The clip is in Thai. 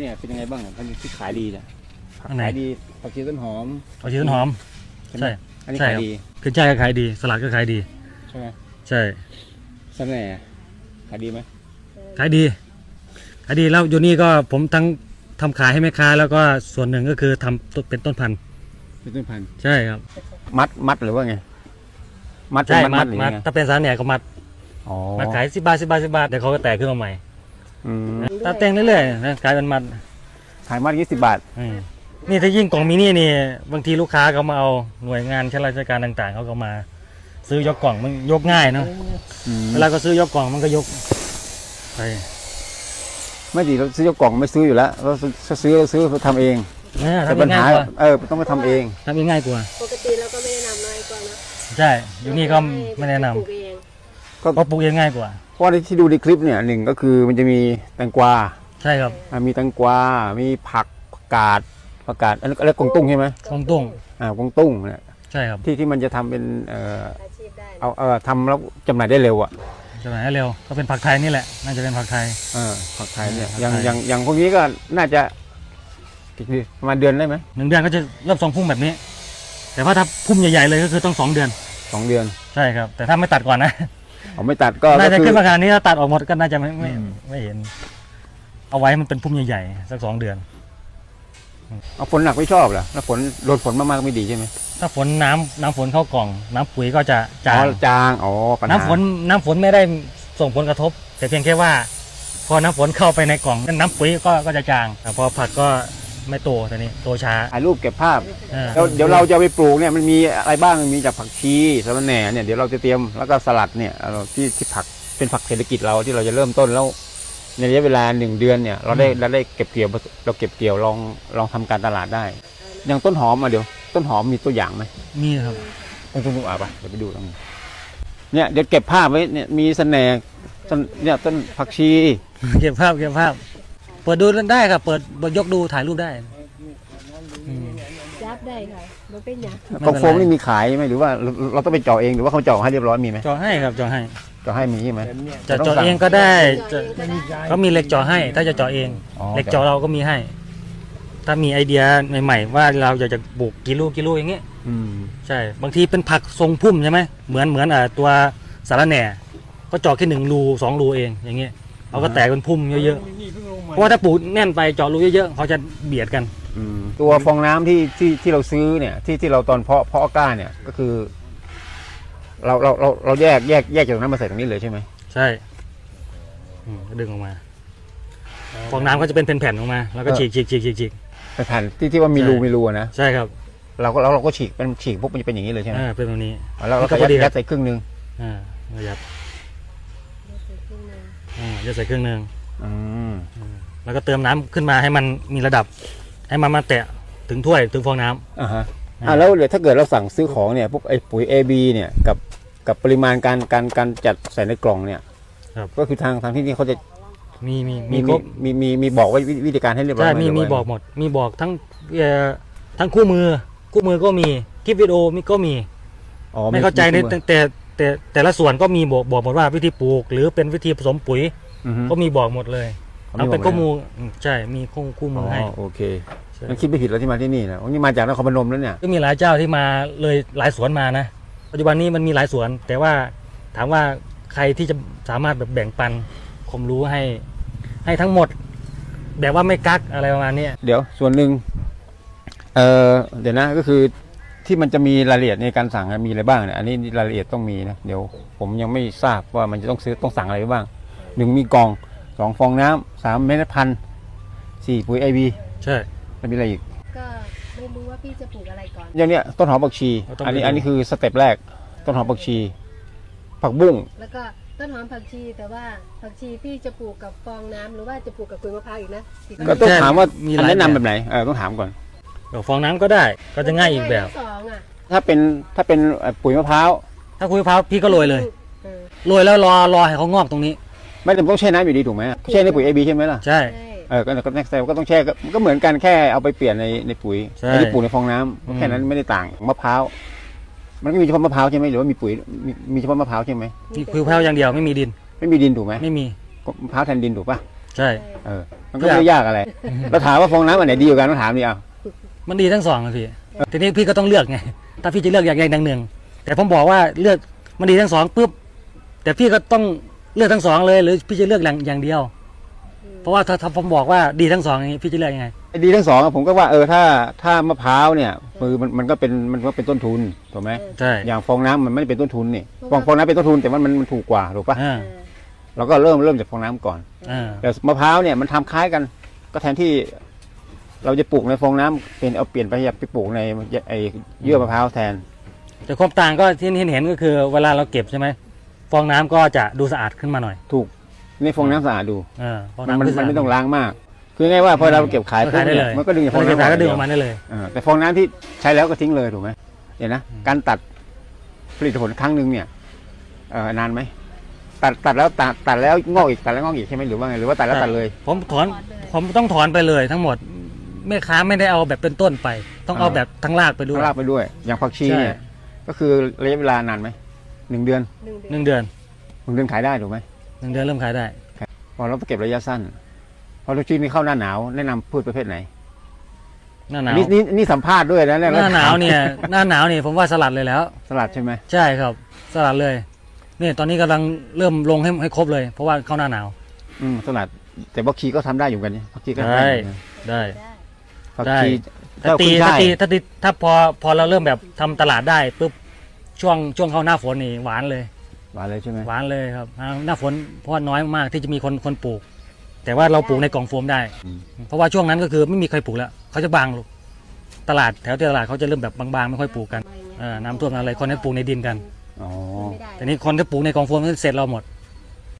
เนี่ยเป็นยังไงบ้างอันนี้ที่ขายดีเนี่ยอันไหน ขายดีผักชีต้นหอม เอาชีต้นหอม ใช่ไหม ใช่ อันนี้ใช่ ขายครับดีขึ้นช่ายก็ขายดี สลัดก็ขายดี ใช่ไหมใช่สะแหน่ขายดีไหมขายดี ขายดีแล้วอยู่นี่ก็ผมทั้งทำขายให้แม่ค้า แล้วก็ส่วนหนึ่งก็คือทำต้นเป็นต้นพันธุ์ เป็นต้นพันธุ์ใช่ครับ มัดมัดหรือว่าไงมัดเป็นใช่มัดมัมัดดหรือมัดไงถ้าเป็นสารแหน่ก็มัด อ๋อมัดขายสิบบาทสิบบาทสิบบาทเดี๋ยวเขาก็แตกขึ้นมาใหม่ อืมถ้าแต่งเรื่อยๆนะขายเป็นมัดขายมัดยี่สิบบาท อืมนี่ถ้ายิ่งกล่องมินินี่บางทีลูกค้าเขามาเอาหน่วยงานข้าราชการต่าง ๆเขาก็มา ซื้อยกกล่องมันยกง่ายเนาะอืมเวลาก็ซื้อยกกล่องมันก็ยกไปไม่ดีเราซื้อยกกล่องไม่ซื้ออยู่แล้วเราซื้อเราซื้อเราทำเองนะแต่ทำปัญง่าหายกว่าเออต้องไปทำเอง ทำง่ายกว่า ปกติเราก็ไม่แนะนำน้อยกว่านะใช่ อยู่นี่ก็ไม่แนะนำปลูกเองเพราะปลูกเองง่ายกว่า เพราะว่าที่ดูในคลิปเนี่ยหนึ่งก็คือมันจะมีแตงกวาใช่ครับอะมีแตงกวา มีผักผักกาดผักกาดอันนี้อะไรกวางตุ้งใช่ไหมกงตุ้งอ่ากวางตุ้งเนี่ยใช่ครับที่ที่มันจะทำเป็นเอ่ออาชีพได้เอาเออทำแล้วจำหน่ายได้เร็วอะจะไหนให้เร็วก็เป็นผักไทยนี่แหละน่าจะเป็นผักไทย เออผักไทยเนี่ยผักไทยอย่างอย่างอย่างพวกนี้ก็น่าจะกี่ปีประมาณเดือนได้ไหมหนึ่งเดือนก็จะเริ่มทรงพุ่มแบบนี้ แต่ว่าถ้าพุ่มใหญ่ๆเลยก็คือต้องสองเดือน สองเดือน ใช่ครับ แต่ถ้าไม่ตัดก่อนนะ ผมไม่ตัดก็น่าจะก็คืขึ้อนมาขนาดนี้ถ้าตัดออกหมดก็น่าจะไม่ไม่อืม ไม่เห็น เอาไว้ให้มันเป็นพุ่มใหญ่ๆสักสองเดือน เอาฝนหนักไม่ชอบเหรอแล้วฝนโดนฝนมากๆไม่ดีใช่ไหมถ้าฝนน้ำน้ำฝนเข้ากล่อง น้ำปุ๋ยก็จะจาอ๋องจางอ๋อปัญหาน้ำฝนน้ำฝนไม่ได้ส่งผลกระทบ แต่เพียงแค่ว่า พอน้ำฝนเข้าไปในกล่องน้ำปุ๋ยก็ก็จะจางแต่พอผักก็ ไม่โตตอนนี้โตช้าถ่ายรูปเก็บภาพเออแล้วเดี๋ยวเราจะเอาไปปลูกเนี่ยมันมีอะไรบ้างมันมีจากผักชีสะระแหน่เนี่ยเดี๋ยวเราจะเตรียมแล้วก็สลัดเนี่ยเราที่ที่ผักเป็นผักเศรษฐกิจเราที่เราจะเริ่มต้นแล้ว ในระยะเวลาหนึ่งเดือนเนี่ยเราได้เราได้เก็บเกี่ยวเราเก็บเกี่ยวลองลองทำการตลาดได้อย่างต้นหอมอะเดี๋ยว ต้นหอมมีตัวอย่างไหม มีครับ ต้นต้นอะไปเดี๋ยวไปดูตรงนี้เนี่ยเดี๋ยวเก็บภาพไว้เนี่ยมีสะแหน่ต้นเนี่ยต้นผักชี เก็บภาพเก็บภาพ เปิดดูได้ครับเปิดเปิดยกดูถ่ายรูปได้อืมจับได้ค่ะมันเป็นอย่างไม่กล่องเป็นไรโฟมนี่มีขายไหมหรือว่าเราเราต้องไปเจาะเองหรือว่าเขาเจาะให้เรียบร้อยมีไหมเจาะให้ครับเจาะให้เจาะให้มีใช่ไหม จะต้องเจาะสั่งเองก็ได้จะเองก็ได้เขามีเหล็กเจาะให้ ถ้าจะเจาะเองอ๋อ เหล็กเจาะเราก็มีให้ ถ้ามีไอเดียใหม่ๆว่าเราอยากจะปลูกกี่ลูกกี่ลูกอย่างเงี้ยอืมใช่บางทีเป็นผักทรงพุ่มใช่ไหมเหมือนเหมือนอ่าตัวสาระแหน่ ก็เจาะแค่หนึ่งรูสองรูเองอย่างเงี้ย เขาก็แตกเป็นพุ่มเยอะๆเพราะว่าถ้าปลูกแน่นไปเจาะรูเยอะๆเขาจะเบียดกัน อืมตัวฟองน้ำที่ที่ที่เราซื้อเนี่ยที่ที่เราตอนเพาะเพาะกล้าเนี่ยก็คือ เราเราเราเราแยกแยกแยกจากตรงนั้นมาใส่ตรงนี้เลยใช่ไหมใช่อืมก็ดึงออกมา ฟองน้ำก็จะเป็นแผ่นๆออกมา แล้วก็ฉีกฉีกฉีกฉีกฉีกเป็นแผ่นที่ที่ว่ามีใช่รูมีรูอะนะใช่ครับเราก็เราเราก็ฉีกเป็นฉีกปุ๊บมันจะเป็นอย่างนี้เลยใช่ไหมอ่าเป็นแบบนี้ แล้วเราก็ก็พอดียัดครับยัดใส่ครึ่งหนึงอ่าระยับอ่า จะใส่เครื่องหนึ่งอืมแล้วก็เติมน้ำขึ้นมาให้มันมีระดับ ให้มันมาแตะถึงถ้วยถึงฟองน้ำ อ่าฮะอ่าอ่าแล้วเดี๋ยวถ้าเกิดเราสั่งซื้อของเนี่ยพวกไอ้ปุ๋ย AB เนี่ยกับกับปริมาณการการการจัดใส่ในกล่องเนี่ยครับ ก็คือทางทางที่นี่เขาจะมีมีมีมีครบมีมีมีบอกไว้วิวิธีการให้เรียบร้อยใช่ไหมีหรืมีว่าบอกหมด มีบอกทั้งเอ่อทั้งคู่มือ คู่มือก็มีคลิปวิดีโอมีก็มี อ๋อไม่เข้าใจในแต่แต่แต่แต่ละส่วนก็มีบอกบอกหมดว่าวิธีปลูก หรือเป็นวิธีผสมปุ๋ย อือฮึ ก็มีบอกหมดเลยเขาเอามีเป็นบข้ออกมูลอืมใช่มีคู่คู่มือให้อ๋อโอเคใช่มันคิดไม่ผิดแล้วที่มาที่นี่นะวันนี้มาจากนครพนมแล้วเนี่ย ก็มีหลายเจ้าที่มาเลยหลายสวนมานะปัจจุบันนี้มันมีหลายสวน แต่ว่าถามว่าใครที่จะสามารถแบบแบ่งปันความรู้ให้ ให้ทั้งหมด แบบว่าไม่กักอะไรประมาณเนี้ย เดี๋ยวส่วนหนึ่งเออเดี๋ยวนะก็คือที่มันจะมีรายละเอียดในการสั่งอะมีอะไรบ้างเนี่ยอันนี้รายละเอียดต้องมีนะเดี๋ยวผมยังไม่ทราบว่ามันจะต้องซื้อต้องสั่งอะไรบ้าง หนึ่งมีกล่องสองฟองน้ำสามเมล็ดพันธุ์สี่ปุ๋ยไอบีใช่ แล้วมีอะไรอีก ก็ไม่รู้ว่าพี่จะปลูกอะไรก่อน อย่างเนี้ยต้นหอมผักชีต้องอันนี้ไปดู อันนี้คือสเต็ปแรก ต้นหอมผักชี ผักบุ้งแล้วก็ต้นหอมผักชีแต่ว่าผักชีพี่จะปลูกกับฟองน้ำหรือว่าจะปลูกกับขุยมะพร้าวอีกนะอีกก็ต้องใช่ถามว่ามีอันหลายแนะนำแบบแบบไหนเออต้องถามก่อนเดี๋ยวฟองน้ำก็ได้ก็จะง่ายอีกแบบ สองอะถ้าเป็นถ้าเป็นเอ่อปุ๋ยมะพร้าวถ้าคุยมะพร้าวพี่ก็โรยเลยเออโรยแล้วรอรอให้เขางอกตรงนี้ ไม่จำเป็นต้องแช่น้ำอยู่ดีถูกไหมแช่ในปุ๋ยไอบีใช่ไหมล่ะใช่ ใช่ เออก็ก็แน็กเซลก็ต้องแช่ก็มันก็เหมือนกันแค่เอาไปเปลี่ยนในในปุ๋ยใช่ไอ้ที่ปลูกในฟองน้ำอืม แค่นั้นไม่ได้ต่างมะพร้าวมันก็มีเฉพาะมะพร้าวใช่ไหมหรือว่ามีปุ๋ยมีมีเฉพาะมะพร้าวใช่ไหมมีคุยมะพร้าวอย่างเดียวไม่มีดินไม่มีดินถูกไหมไม่มีก็มะพร้าวแทนดินถูกป่ะใช่ เออมันก็ไม่ได้ยากอะไรเราถามว่าฟองน้ำอันไหนดีกว่ากันต้องถามดิเอา มันดีทั้งสองอะพี่ทีนี้พี่ก็ต้องเลือกไง ถ้าพี่จะเลือกอย่างใดอย่างหนึ่ง แต่ผมบอกว่าเลือกมันดีทั้งสองปุ๊บแต่พี่ก็ต้อง เลือกทั้งสองเลย หรือพี่จะเลือกอย่างอย่างเดียว เพราะว่าถ้าถ้าผมบอกว่าดีทั้งสองอย่างนี้พี่จะเลือกยังไง ไอ้ดีทั้งสองอะผมก็ว่าเออถ้าถ้ามะพร้าวเนี่ยคือมันมันก็เป็นมันก็เป็นต้นทุนถูกไหมใช่อย่างฟองน้ำมันไม่ได้เป็นต้นทุนนี่ฟองฟองน้ำเป็นต้นทุนแต่ว่ามันมันถูกกว่าถูกปะอ่าเราก็เริ่มเริ่มจากฟองน้ำก่อน อ่าแต่มะพร้าวเนี่ยมันทำคล้ายกัน ก็แทนที่ เราจะปลูกในฟองน้ำเป็นเอาเปลี่ยนไปอยากไปปลูกในไอเยื่อมะพร้าวแทน แต่ความต่างก็ที่เห็นเห็นก็คือเวลาเราเก็บใช่ไหม ฟองน้ำก็จะดูสะอาดขึ้นมาหน่อย ถูกในฟองน้ำสะอาดดูเออฟองมันน้ำมันก็สะมันอาดไม่ต้องล้างมาก คือง่ายว่าพอเราเก็บขายก็ปุ๊ขาบยได้เนี่เลยย มันก็ดึงจากฟพอองเก็บน้ำขายก็ดึงอออกอกมามาได้เลยเออแต่ฟองน้ำที่ใช้แล้วก็ทิ้งเลยถูกไหมเดี๋ยวนะอืม การตัดผลิตผลครั้งหนึ่งเนี่ยเออนานไหมตัดตัดแล้วตัดตัดแล้วงอกอีกตัดแล้วงอกอีกใช่ไหมหรือว่าไงหรือว่าตัดแล้วตัดเลย ผมถอน ผมต้องถอนไปเลยทั้งหมดแม่ค้าไม่ได้เอาแบบเป็นต้นไป ต้องเอาอ่า แบบทั้งรากไปด้วยข้างลากไปด้วย อย่างผักชีใช่เนี่ย ก็คือระยะเวลานานไหม หนึ่งเดือนหนึ่งเดือนหนึ่งเดือนหนึ่งเดือนขายได้ถูกไหมหนึ่งเดือนเริ่มขายได้พอเราเก็บระยะสั้น พอเราชีนี่เข้าหน้าหนาวแนะนำพืชประเภทไหนหน้าหนาวนี่นี่นี่สัมภาษณ์ด้วยนะหน้าหนาวเนี่ยหน้าหนาวเนี่ยผมว่าสลัดเลยแล้ว สลัดใช่ไหมใช่ครับ สลัดเลยนี่ตอนนี้กำลังเริ่มลงให้ให้ครบเลย เพราะว่าเข้าหน้าหนาว อืมสลัด แต่ผักชีก็ทำได้อยู่กันนี่ผักชีก็ทำได้อยู่นะได้ได้ผักได้ชีถ้าตีขึ้นถ้าช่ายตีถ้าตีถ้าพอพอเราเริ่มแบบทำตลาดได้ปุ๊บ ช่วงช่วงเข้าหน้าฝนนี่หวานเลย หวานเลยใช่ไหมหวานเลยครับอ่าหน้าฝนเพราะว่าน้อยมากที่จะมีคนคนปลูก แต่ว่าเราปลูกในกล่องโฟมได้ อืมเพราะว่าช่วงนั้นก็คือไม่มีใครปลูกแล้วเขาจะบางลงตลาดแถวตลาดเขาจะเริ่มแบบบางๆไม่ค่อยปลูกกันใบเงี้ยเออน้ำท่วมอะไรคนให้ปลูกในดินกัน อ๋อไม่ได้แต่นี้คนที่ปลูกในกล่องโฟมนั้นเสร็จเราหมด